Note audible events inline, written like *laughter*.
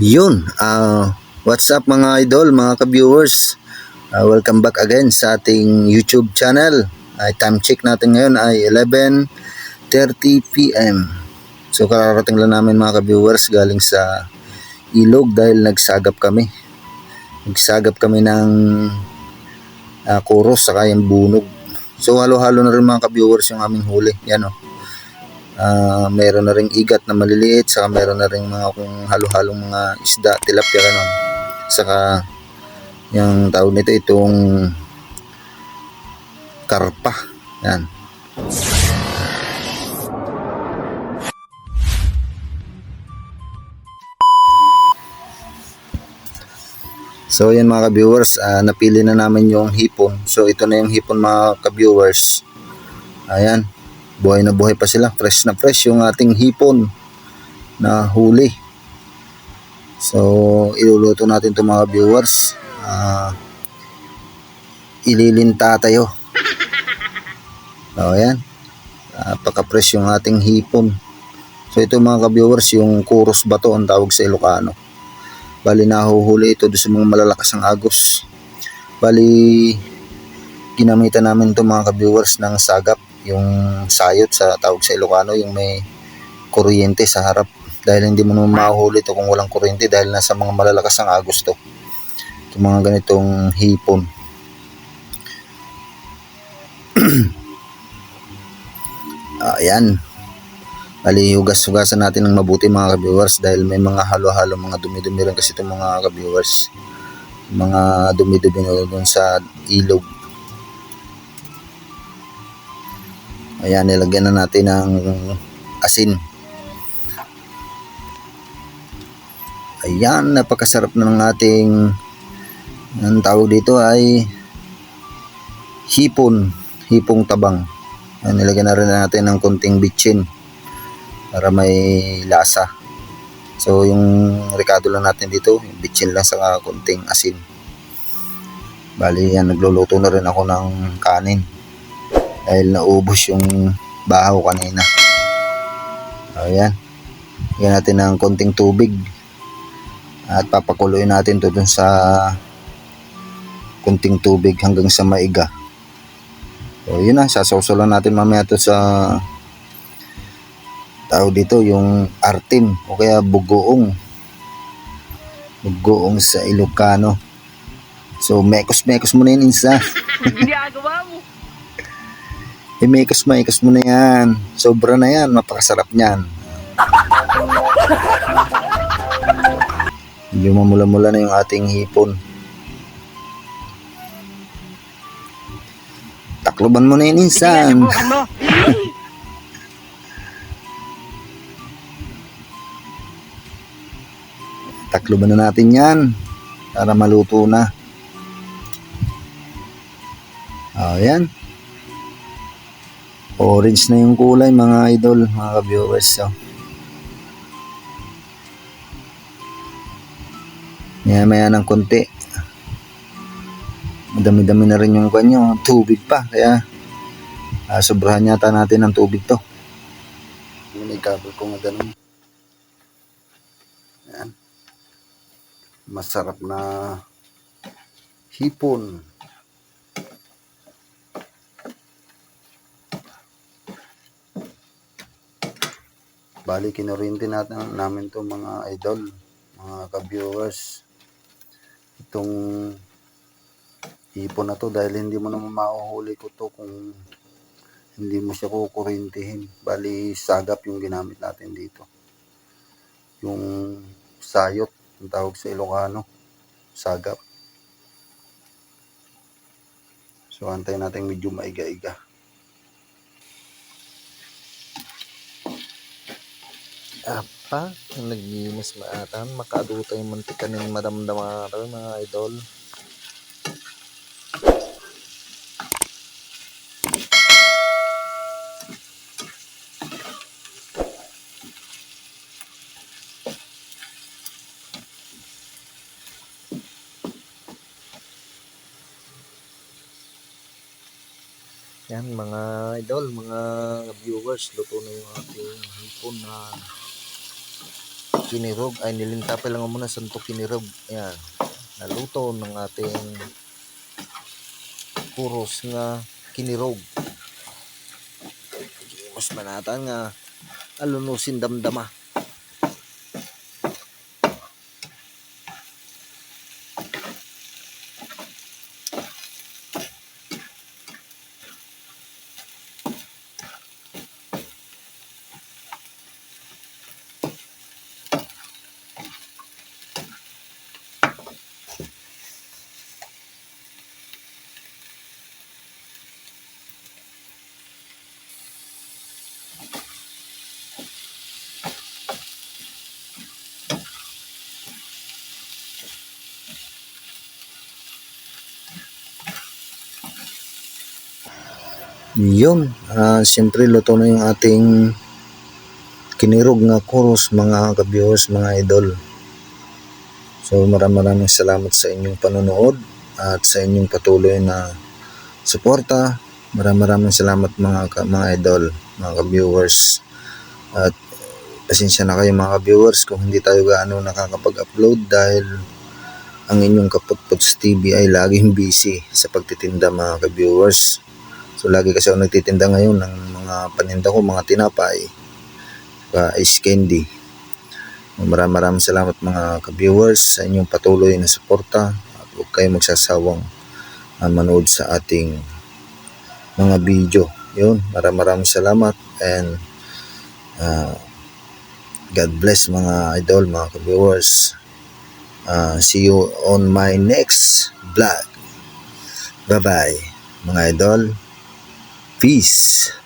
Yun, ah, what's up mga idol, mga ka-viewers? Ah, welcome back again sa ating YouTube channel. Ay time check natin ngayon ay 11:30 PM. So kararating lang namin mga ka-viewers galing sa ilog dahil nagsagap kami. Nagsagap kami ng uh, kuros saka yung bunog. So halo-halo na rin mga ka-viewers yung aming huli. Yan oh. Ah, meron na ring igat na maliliit, saka meron na ring mga kung halo-halong mga isda, tilapia ganun. Saka yung tawag nito itong karpa. Yan. So yan mga ka-viewers, ah, napili na namin yung hipon. So ito na yung hipon mga ka-viewers. Ayan, buhay na buhay pa sila. Fresh na fresh yung ating hipon na huli. So iluluto natin to mga viewers. Ah, ililinta tayo. O ayan, napaka-fresh yung ating hipon. So ito mga ka-viewers, yung kuros bato ang tawag sa Ilocano. Bali nahuhuli ito doon sa mga malalakas ng agos. Bali ginamitan namin ito mga ka-viewers ng sagap, yung sayot sa tawag sa Ilocano, yung may kuryente sa harap. Dahil hindi mo naman mahuhuli ito kung walang kuryente dahil nasa mga malalakas ng agos to. Yung mga ganitong hipon. *clears throat* Ayan. Bali, hugas-hugasan natin ng mabuti mga ka-viewers dahil may mga halo-halo, mga dumi-dumi rin kasi itong mga ka-viewers. Mga dumi-dumi doon sa ilog. Ayan, nilagyan na natin ng asin. Ayan, napakasarap na ng ating ang tawag dito ay hipon, hipong tabang. Ayan, nilagyan na rin natin ng konting bitchin para may lasa. So yung rekado lang natin dito, bitchin lang sa konting asin. Bali yan, nagluluto na rin ako ng kanin. Dahil naubos yung bahaw kanina. Ayan. Lagyan natin ng konting tubig. At papakuloy natin to dun sa konting tubig hanggang sa maiga. So yun na, sasawsaw lang natin mamaya to sa tao dito yung artim o kaya bugoong bugoong sa Ilocano so mekos mekos mo na yun insa Ginagawa *laughs* mo. Eh mekos mekos mo na yan sobra na yan mapakasarap niyan *laughs* medyo mamula-mula na yung ating hipon takloban mo na yun insan mo. *laughs* Takloban na natin yan para maluto na. Ayan. Orange na yung kulay mga idol, mga viewers. So. Maya maya ng konti. Madami-dami na rin yung kanyo. Tubig pa. Kaya ah, sobrahan yata natin ng tubig to. Cover ko nga ganun. Ayan masarap na hipon. Bali, kinurinti natin namin to mga idol, mga ka-viewers. Itong hipon na to dahil hindi mo naman mahuhuli ko to kung hindi mo siya kukurintihin. Bali, sagap yung ginamit natin dito. Yung sayot ang tawag sa Ilocano, sagap. So, antayin natin medyo maiga-iga. Apa, ang naglinis maatan, makaduta yung mantika ng madamdama mga idol. Yan mga idol, mga viewers, luto na yung ating hipon na kinirog. Ay nilinta pa lang muna sa kinirog. Ayan. Naluto ng ating kuros nga kinirog. Mas manatan nga alunusin damdama Yun, ah siyempre luto na yung ating kinirog nga kuros mga ka-viewers, mga idol. So maraming maraming salamat sa inyong panonood at sa inyong patuloy na suporta. Maraming maraming salamat mga ka, mga idol, mga ka-viewers. At pasensya na kayo mga ka-viewers kung hindi tayo gaano nakakapag-upload dahil ang inyong Kaputputs TV ay laging busy sa pagtitinda mga ka-viewers. So lagi kasi ako nagtitinda ngayon ng mga paninda ko, mga tinapay, uh, ice candy. Maraming maraming salamat mga ka-viewers sa inyong patuloy na suporta at huwag kayong magsasawang uh, manood sa ating mga video. Yun, maraming maraming salamat and uh, God bless mga idol, mga ka-viewers. Uh, see you on my next vlog. Bye-bye mga idol. Peace.